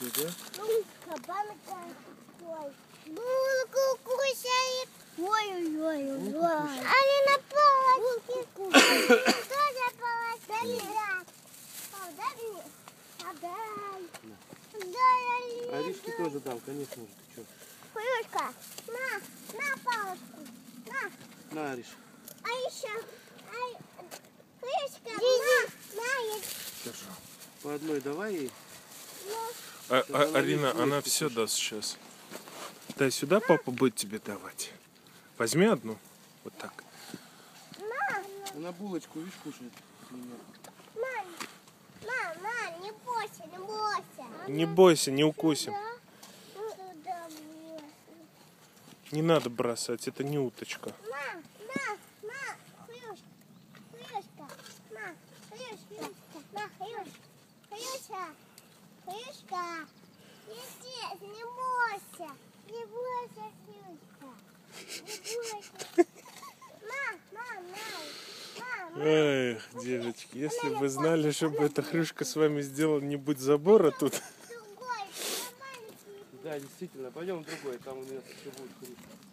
вкусный, да? Булку кушает. Ой-ой-ой. Они на палочке кушают. Тоже палочки. Дай мне. Отдай. Дай, Аришке тоже дам, конечно же. Ты на, на палочку. На. На, Ариш. А еще. Ай, Хрюшка, на. На, Хорошо. По одной давай ей. А- а- Арина, она все даст сейчас. Дай сюда, папа будет тебе давать. Возьми одну. Вот так. на. Она булочку, видишь, кушает. На, не бойся, не бойся. Не бойся, не укусим. Не надо бросать, это не уточка. На, на, на, Хрюшка, Хрюшка, на, Хрюшка, на, Хрюшка, Хрюшка, Хрюшка, иди, не бойся, не бойся, Хрюшка, не бойся. На, на, на. Эх, девочки, если бы вы знали, что бы эта хрюшка с вами сделала, не будь забора тут. Другой. Да, действительно. Пойдем в другой, там у нас еще будет хрюшка.